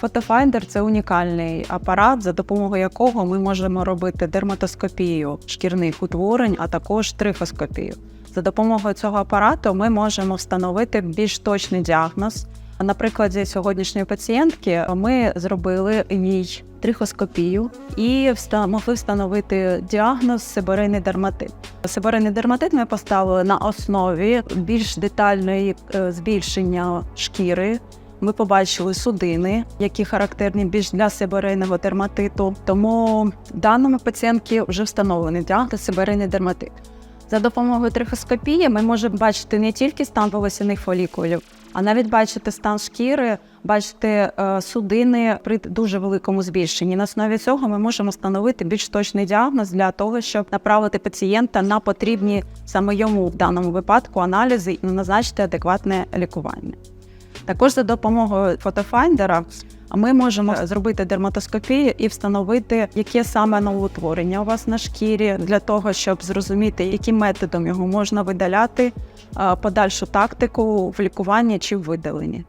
Фотофайндер це унікальний апарат, за допомогою якого ми можемо робити дерматоскопію шкірних утворень, а також трихоскопію. За допомогою цього апарату ми можемо встановити більш точний діагноз. На прикладі сьогоднішньої пацієнтки ми зробили їй трихоскопію і могли встановити діагноз сибирейний дерматит. Сибирейний дерматит ми поставили на основі більш детальної е, збільшення шкіри. Ми побачили судини, які характерні більш для сибирейного дерматиту. Тому даному пацієнтки вже встановлений діагноз сибирейний дерматит. За допомогою трихоскопії ми можемо бачити не тільки стан волосяних фолікулів, а навіть бачити стан шкіри, бачити е, судини при дуже великому збільшенні. На основі цього ми можемо встановити більш точний діагноз для того, щоб направити пацієнта на потрібні саме йому в даному випадку аналізи і назначити адекватне лікування. Також за допомогою фотофайндера ми можемо зробити дерматоскопію і встановити, яке саме новоутворення у вас на шкірі, для того, щоб зрозуміти, яким методом його можна видаляти, подальшу тактику в лікуванні чи в видаленні.